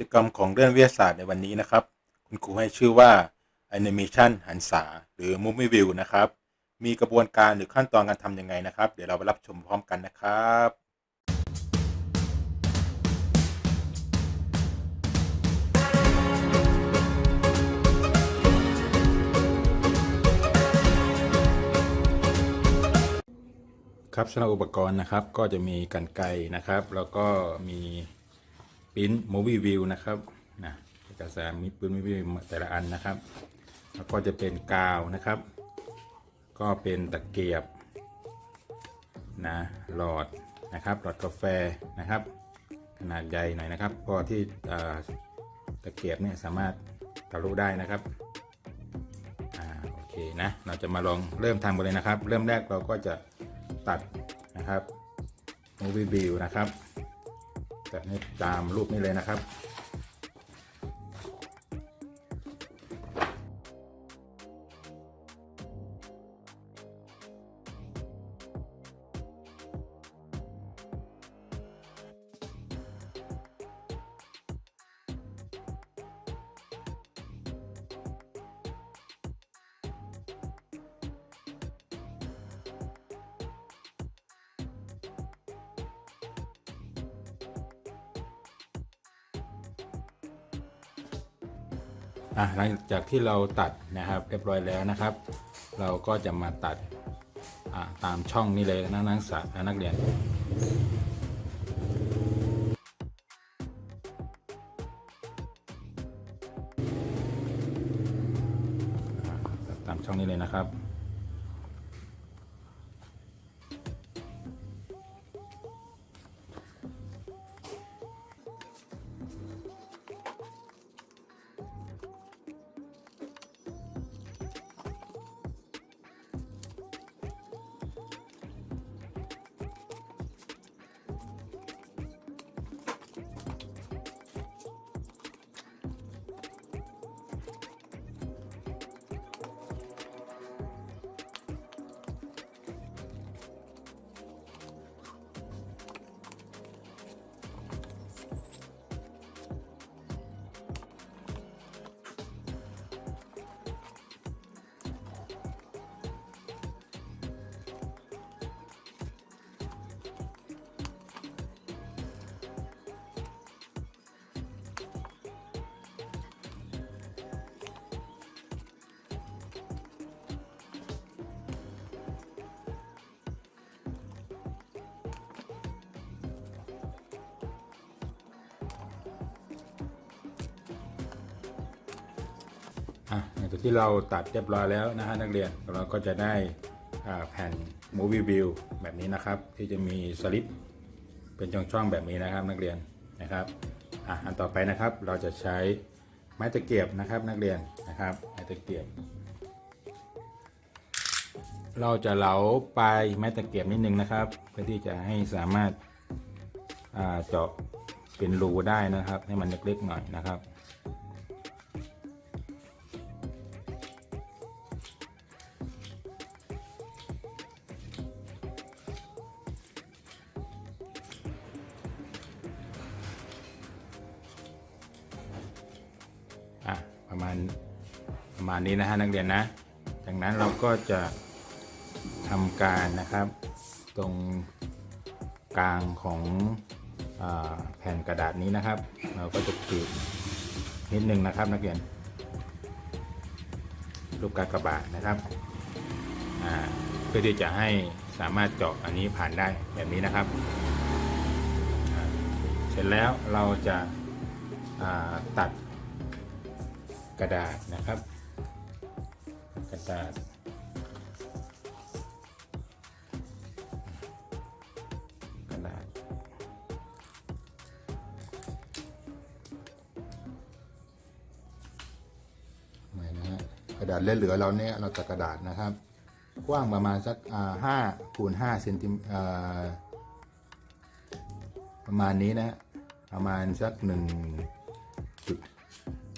กิจกรรมของเรื่องวิทยาศาสตร์ในวันนี้นะครับ คุณครูให้ชื่อว่า Animation หันษาหรือ Movie View นะครับ มีกระบวนการหรือขั้นตอนการทำยังไงนะครับ เดี๋ยวเราไปรับชมพร้อมกันนะครับครับสำหรับอุปกรณ์นะครับก็จะมีกันไกนะครับ แล้วก็มีปิ้น movie view นะครับนะเอกสารมีปิ้น movie view แต่ละอันนะครับ แล้วก็จะเป็นกาวนะครับ ก็เป็นตะเกียบนะหลอดนะครับหลอดกาแฟนะครับ ขนาดใหญ่หน่อยนะครับเพอที่ตะเกียบเนี่ยสามารถทะลุได้นะครับอ่าโอเคนะเราจะมาลองเริ่มทำกันเลยนะครับ เริ่มแรกเราก็จะตัดนะครับ movie view นะครับตัดให้ตามรูปนี้เลยนะครับ อะหลังจากที่เราตัดนะครับเรียบร้อยแล้วนะครับ เราก็จะมาตัดตามช่องนี้เลยนะนักศึกษานักเรียนตามช่องนี้เลยนะครับ อะหลังจากที่เราตัดเรียบร้อยแล้วนะฮะนักเรียนเราก็จะได้แผ่น movie view แบบนี้นะครับ ที่จะมีสลิปเป็นช่องๆแบบนี้นะครับนักเรียนนะครับอะอันต่อไปนะครับเราจะใช้ไม้ตะเกียบนะครับนักเรียนนะครับไม้ตะเกียบ เราจะเหลาปลายไม้ตะเกียบนิดนึงนะครับ เพื่อที่จะให้สามารถเจาะเป็นรูได้นะครับ ให้มันเล็กๆหน่อยนะครับ อะประมาณประมาณนี้นะฮะนักเรียนนะ จากนั้นเราก็จะทำการนะครับ ตรงกลางของอแผ่นกระดาษนี้นะครับ เราก็จะขีดนิดนึงนะครับนักเรียนรูปกากบาทนะครับเพื่อที่จะให้สามารถเจาะอันนี้ผ่านได้แบบนี้นะครับ เสร็จแล้วเราจะาตัด กระดาษนะครับ กระดาษ กระดาษ ไม่นะฮะกระดาษเหลือๆเราเนี่ยเราตัดกระดาษนะครับ กว้างประมาณสักห้าคูณห้าเซนติเอ่อประมาณนี้นะประมาณสักหนึ่ง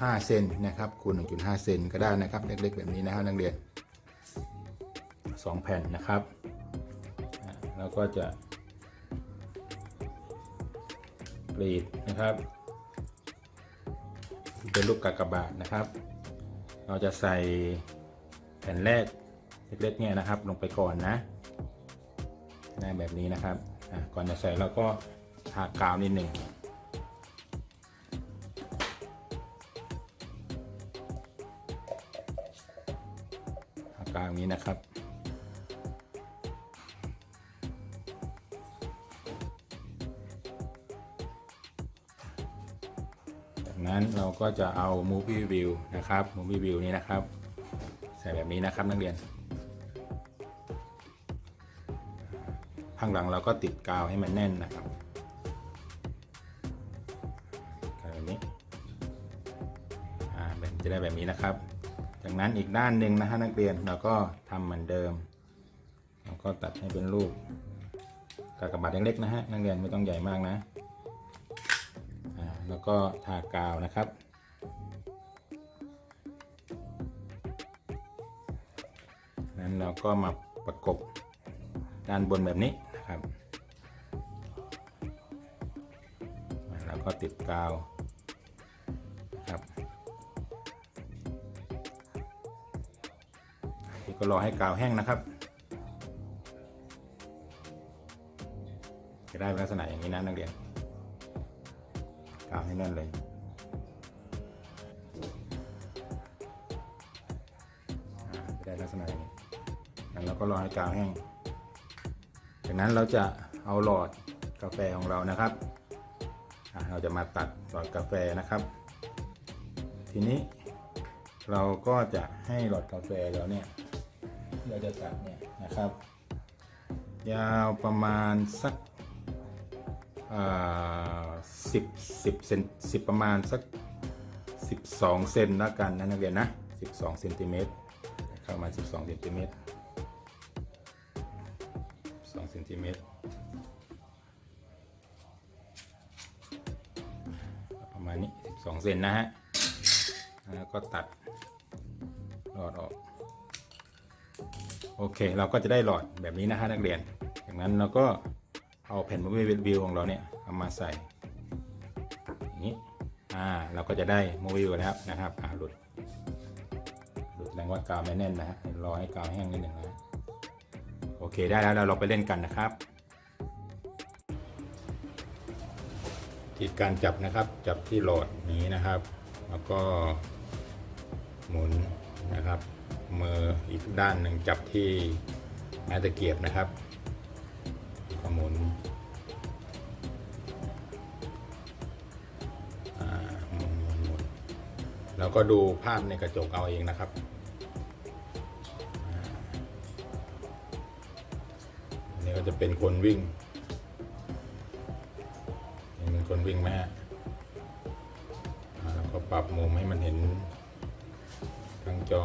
5เซนนะครับคูณ1.5เซนก็ได้นะครับเล็กๆแบบนี้นะครับนักเรียน2แผ่นนะครับเราก็จะกรีดนะครับ เป็นรูปกากบาทนะครับ เราจะใส่แผ่นแรกเล็กๆเนี่ยนะครับ ลงไปก่อนนะน้แบบนี้นะครับก่อนจะใส่เราก็ทากาวนิดหนึ่ง อย่างนี้นะครับ จากนั้นเราก็จะเอา movie view นะครับ movie view นี้นะครับ ใส่แบบนี้นะครับนักเรียน ข้างหลังเราก็ติดกาวให้มันแน่นนะครับแบบนี้จะได้แบบนี้นะครับ จากนั้นอีกด้านหนึ่งนะฮะนักเรียนเราก็ทำเหมือนเดิมเราก็ตัดให้เป็นรูปกากบาทเล็กๆนะฮะนักเรียนไม่ต้องใหญ่มากนะแล้วก็ทากาวนะครับนั้นเราก็มาประกบด้านบนแบบนี้นะครับแล้วก็ติดกาวนะครับ ก็รอให้กาวแห้งนะครับ จะได้ลักษณะอย่างนี้นะนักเรียน กาวให้แน่นเลย ได้ลักษณะอย่างนี้แล้วเราก็รอให้กาวแห้ง จากนั้นเราจะเอาหลอดกาแฟของเรานะครับ เราจะมาตัดหลอดกาแฟนะครับ ทีนี้เราก็จะให้หลอดกาแฟเราเนี่ย ที่เราจะตัดเนี่ยนะครับ ยาวประมาณสักสิบสิบเซนสิบประมาณสักสิบสองเซนแล้วกันนะนักเรียนนะสิบสองเซนติเมตรเข้ามาสิบสองเซนติเมตรสองเซนติเมตรประมาณนี้สิบสองเซนนะฮะ แล้วก็ตัดหลอดออก โอเค เราก็จะได้หลอดแบบนี้นะฮะนักเรียน จากนั้นเราก็เอาแผ่นมูวี่วิวของเราเนี่ยเอามาใส่อย่างนี้อ่าเราก็จะได้มูวิวแล้วนะครับอ่าหลุดหลุดแสดงว่ากาวไม่แน่นนะฮะรอให้กาวแห้งนิดหนึ่งนะโอเคได้แล้วเราลองไปเล่นกันนะครับที่การจับนะครับจับที่หลอดนี้นะครับ แล้วก็หมุนนะครับ มืออีกด้านหนึ่งจับที่ไม้ตะเกียบนะครับก็หมุนหมุนหมุนหมุนแล้วก็ดูภาพในกระจกเอาเองนะครับอันนี้ก็จะเป็นคนวิ่งเห็นเป็นคนวิ่งไหมฮะอ่แล้วก็ปรับมุมให้มันเห็นทั้งจอ